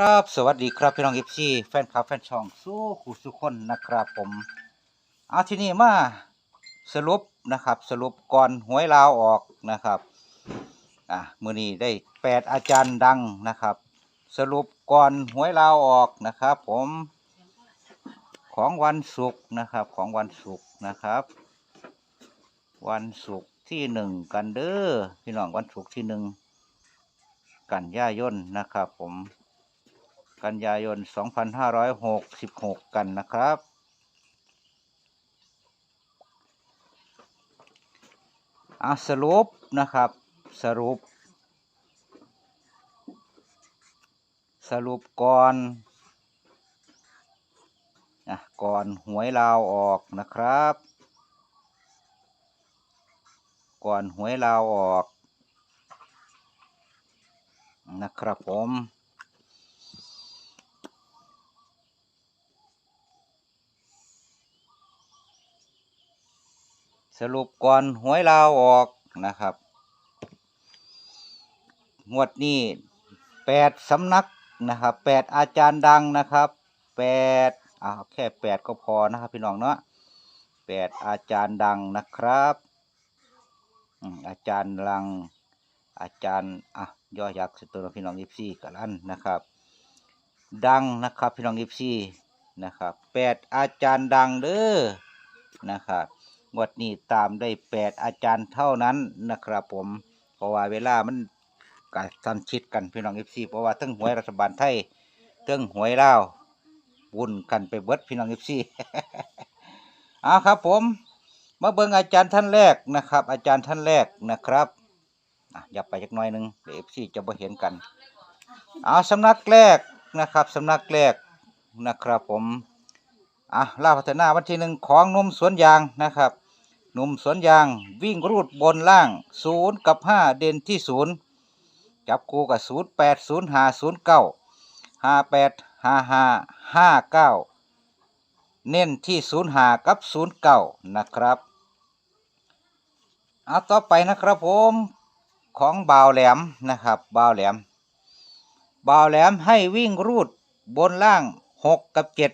ครับ สวัสดีครับพี่น้องเอฟซีแฟนคลับแฟนช่องสู้คู่สุคนนะครับผมเอาที่นี้มาสรุปนะครับ สรุปก่อนหวยลาวออกนะครับอะมือนี้ได้แปดอาจารย์ดังนะครับ สรุปก่อนหวยลาวออกนะครับ ผมของวันศุกร์นะครับของวันศุกร์นะครับ วันศุกร์ที่หนึ่งกันเด้อพี่น้องวันศุกร์ที่หนึ่งกันยายนนะครับ ผม กันยายน 2566 กันนะครับ อะสรุปนะครับ สรุป สรุปก่อนอะก่อนหวยลาวออกนะครับ ก่อนหวยลาวออกนะครับผม สรุปก่อนหวยลาวออกนะครับ งวดนี้แปดสำนักนะครับแปดอาจารย์ดังนะครับแปดอ่าแค่แปดก็พอนะครับพี่น้องเนาะแปดอาจารย์ดังนะครับอาจารย์ดังอาจารย์อะย่อยักษ์สตัวพี่น้องยิปซี่กันลันนะครับ ดังนะครับพี่น้องยิปซี่นะครับแปดอาจารย์ดังเด้อนะครับ งวดนี้ตามได้แปดอาจารย์เท่านั้นนะครับผม เพราะว่าเวลามันกัทันชิดกันพี่น้องเอฟซีเพราะว่าทั้งหวยรัฐบาลไทยทั้งหวยลาววุ่นกันไปเบิดพี่น้องเอฟซีเอาครับผม มาเบิ่งอาจารย์ท่านแรกนะครับ อาจารย์ท่านแรกนะครับอะย่าไปจักหน่อยหนึงเดี๋ยวเอฟซีจะบ่เห็นกันเอาสำนักแรกนะครับสำนักแรกนะครับผมอะล่าพัฒนาวันที่หนึ่งของนมสวนยางนะครับ หนุ่มสวนยาง วิ่งรูดบนล่างศูนย์กับห้าเด่นที่ศูนย์จับคู่กับศูนย์แปดศูนย์ห้าศูนย์เก้าห้าแปดห้าห้าห้าเก้าเน้นที่ศูนย์ห้ากับศูนย์เก้านะครับเอาต่อไปนะครับผมของบ่าวแหลมนะครับบ่าวแหลมบ่าวแหลมให้วิ่งรูดบนล่างหกกับเจ็ด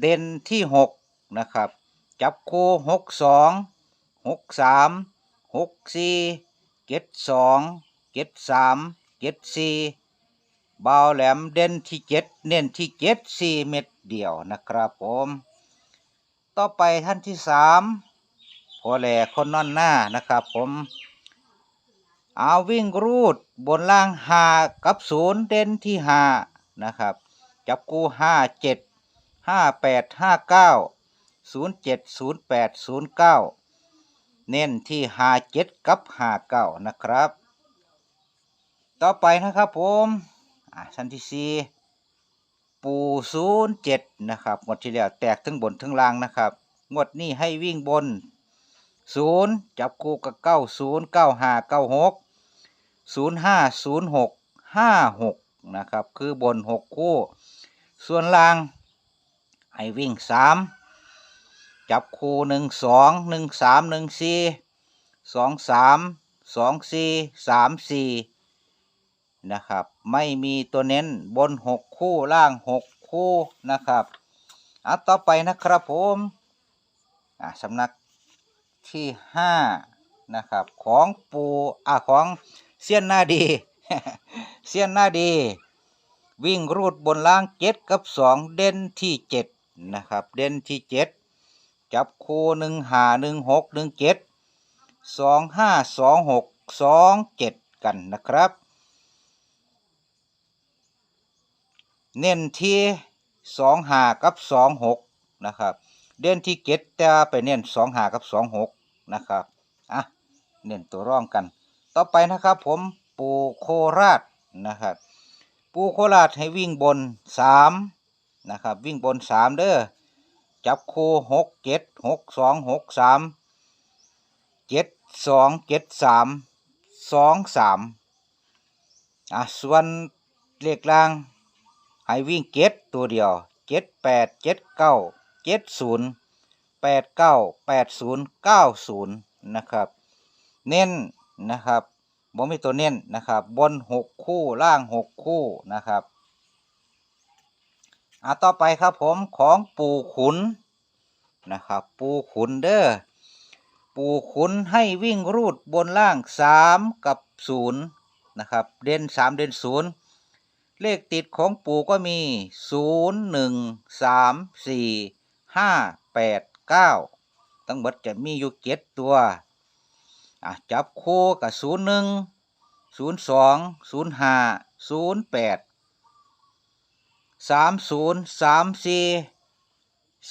เด่นที่หกนะครับ จับคู่หกสอง หกสามหกสี่เจ็ดสองเจ็ดสามเจ็ดสี่บาวแหลมเด่นที่เจ็ดเน้นที่เจ็ดสี่เม็ดเดียวนะครับผม ต่อไปท่านที่สามพอแหล่คนนอนหน้านะครับผม เอาวิ่งรูดบนล่างหากับศูนย์เด่นที่หานะครับ จับคู่ห้าเจ็ดห้าแปดห้าเก้าศูนย์เจ็ดศูนย์แปดศูนย์เก้า เน้นที่ห้าเจ็ดกับห้าเก้านะครับ ต่อไปนะครับผมอ่าชั้นที่สี่ปูศูนย์เจ็ดนะครับงวดที่แล้วแตกทั้งบนทั้งล่างนะครับงวดนี้ให้วิ่งบนศูนย์จับคู่กับเก้าศูนย์เก้าห้าเก้าหกศูนย์ห้าศูนย์หกห้าหกนะครับ คือบนหกคู่ ส่วนล่างให้วิ่งสาม จับคู่หนึ่งสองหนึ่งสามหนึ่งสี่สองสามสองสี่สามสี่นะครับ ไม่มีตัวเน้นบนหกคู่ล่างหกคู่นะครับอะต่อไปนะครับผมอะสำนักที่ห้านะครับของปูอะของเซียนหน้าดีเซียนหน้าดี วิ่งรูดบนล่างเจ็ดกับสองเด่นที่เจ็ดนะครับ เด่นที่เจ็ด จับคู่หนึ่งหาหนึ่งหกหนึ่งเจ็ดสองห้าสองหกสองเจ็ดกันนะครับ เน้นที่สองหากับสองหกนะครับ เด่นที่เจ็ดแต่ไปเน้นสองหากับสองหกนะครับอะเน้นตัวร่องกัน ต่อไปนะครับผมปูโคราชนะครับปูโคราชให้วิ่งบนสามนะครับ วิ่งบนสามเด้อ จับคู่หกเจ็ดหกสองหกสามเจ็ดสองเจ็ดสามสองสามอะส่วนเลขล่าง ให้วิ่งเจ็ดตัวเดียวเจ็ดแปดเจ็ดเก้าเจ็ดศูนย์แปดเก้าแปดศูนย์เก้าศูนย์นะครับ เน้นนะครับบ่มีตัวเน้นนะครับ บนหกคู่ล่างหกคู่นะครับ อะต่อไปครับผมของปู่ขุนนะครับ ปู่ขุนเด้อปู่ขุนให้วิ่งรูดบนล่างสามกับศูนย์นะครับ เด่นสามเด่นศูนย์เลขติดของปู่ก็มีศูนย์หนึ่งสามสี่ห้าแปดเก้าทั้งหมดจะมีอยู่เจ็ดตัวอะจับคู่กับศูนย์หนึ่งศูนย์สองศูนย์ห้าศูนย์แปด สามศูนย์สามสี่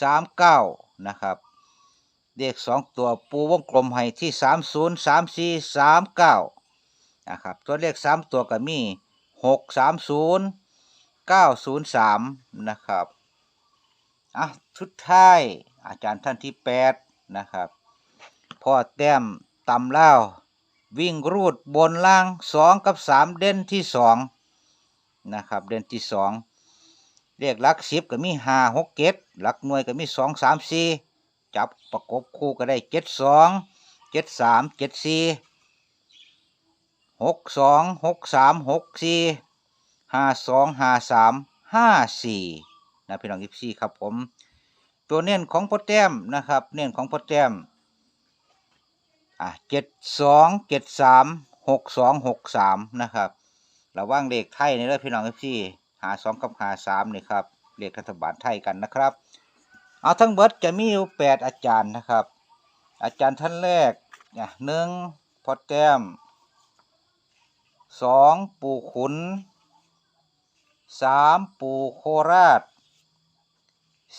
สามเก้านะครับเลขสองตัวปูวงกลมให้ที่สามศูนย์สามสี่สามเก้านะครับตัวเลขสามตัวก็มีหกสามศูนย์เก้าศูนย์สามนะครับอะทุดท้ายอาจารย์ท่านที่แปดนะครับพ่อแต้มตำเล่าววิ่งรูดบนล่างสองกับสามเด่นที่สองนะครับเด่นที่สอง เลขหลักสิบก็มีห้าหกเจ็ดหลักหน่วยก็มีสองสามสี่จับประกบคู่ก็ได้เจ็ดสองเจ็ดสามเจ็ดสี่หกสองหกสามหกสี่ห้าสองห้าสามห้าสี่นะพี่น้องยิบสี่ครับผม ตัวเน้นของโปรแต้มนะครับ เน้นของโปรแต้มอะเจ็ดสองเจ็ดสามหกสองหกสามนะครับระว่างเลขไทยในเรื่องพี่น้องเอฟซี หาสองกับหาสามนี่ครับเลขรัฐบาลไทยกันนะครับ เอาทั้งเบิดจะมีอยู่แปดอาจารย์นะครับ อาจารย์ท่านแรกเนี่ยหนึ่งพอแต้มสองปู่ขุนสามปู่โคราช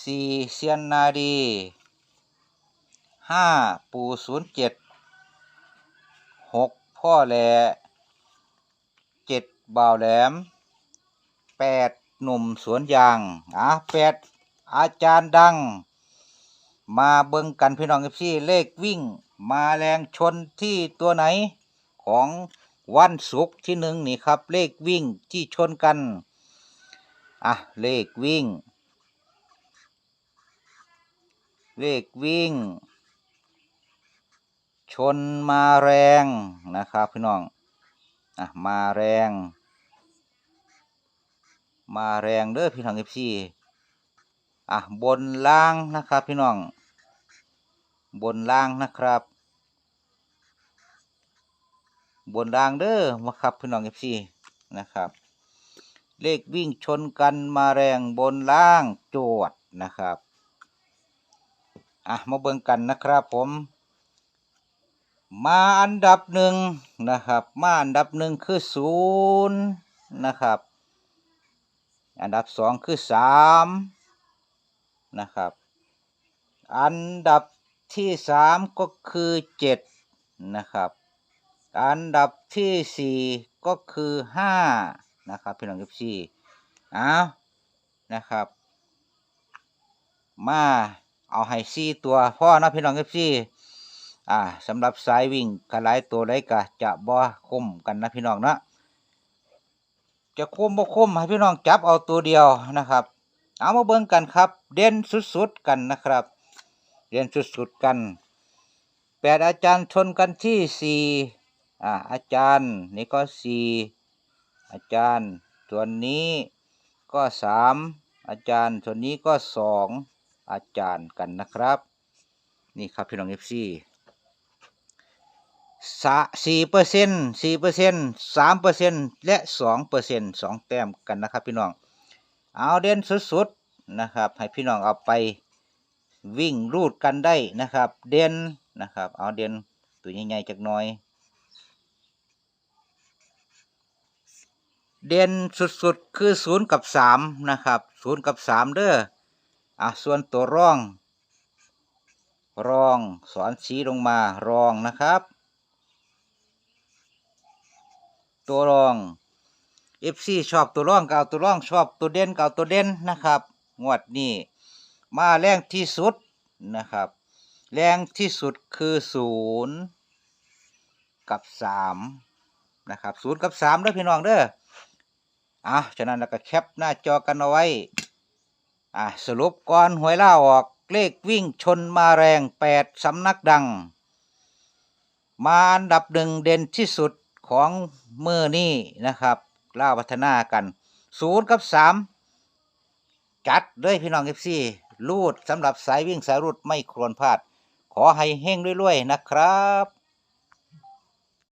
สี่เซียนนาดีห้าปู่ศูนย์เจ็ดหกพ่อแหลเจ็ดบ่าวแหลม แปดหนุ่มสวนยางอะแปดอาจารย์ดัง มาเบิ่งกันพี่น้องเอฟซีเลขวิ่ง มาแรงชนที่ตัวไหนของวันศุกร์ที่หนึ่งนี่ครับ เลขวิ่งที่ชนกัน อะ เลขวิ่ง เลขวิ่ง ชนมาแรงนะครับพี่น้อง อะ มาแรง มาแรงเด้อพี่น้องเอฟซีอะบนล่างนะครับ พี่น้อง บนล่างนะครับ บนล่างเด้อมาครับพี่น้องเอฟซีนะครับ เลขวิ่งชนกันมาแรงบนล่างโจดนะครับอะมาเบิ่งกันนะครับผม มาอันดับหนึ่งนะครับ มาอันดับหนึ่งคือศูนย์นะครับ อันดับสองคือสามนะครับ อันดับที่สามก็คือเจ็ดนะครับ อันดับที่สี่ก็คือห้านะครับพี่น้องเอฟซีอ้าวนะครับ มาเอาให้สี่ตัวพ่อนะพี่น้องเอฟซีอ่าสำหรับสายวิ่งกระไรตัวใดก็จะบ่คมกันนะพี่น้องนะ จะคมบ่คมให้พี่น้องจับเอาตัวเดียวนะครับ เอามาเบิ่งกันครับ เด่นสุดๆกันนะครับเด่นสุดๆกันแปดอาจารย์ชนกันที่สี่อ่าอาจารย์นี่ก็สี่อาจารย์ส่วนนี้ก็สามอาจารย์ส่วนนี้ก็สองอาจารย์กันนะครับ นี่ครับพี่น้องเอฟซี สะสี่เปอร์เซ็นสี่เปอร์เซ็นสามเปอร์เซ็นและสองเปอร์เซ็นสองแต้มกันนะครับพี่น้อง เอาเด่นสุดๆนะครับ ให้พี่น้องเอาไปวิ่งรูดกันได้นะครับ เด่นนะครับ เอาเด่นตัวใหญ่ๆจากน้อย เด่นสุดๆคือศูนย์กับสามนะครับศูนย์กับสามเด้ออะส่วนตัวร่อง รองสอนสีลงมารองนะครับ ตัวรอง FC ชอบตัวรองก็เอาตัวรองชอบตัวเด่นก็เอาตัวเด่นนะครับ งวดนี้มาแรงที่สุดนะครับ แรงที่สุดคือศูนย์กับสามนะครับศูนย์กับสามเด้อพี่น้องเด้ออะฉะนั้นเราก็แคปหน้าจอกันเอาไว้อะสรุปก่อนหวยล่าออกเลขวิ่งชนมาแรงแปดสำนักดัง มาอันดับหนึ่งเด่นที่สุด ของมือนี่นะครับล่าพัฒนากันศูนย์กับสามจัดเลยพี่น้องเอฟซีรูดสำหรับสายวิ่งสายรูดไม่ควรพลาด ขอให้เฮงรวยๆนะครับ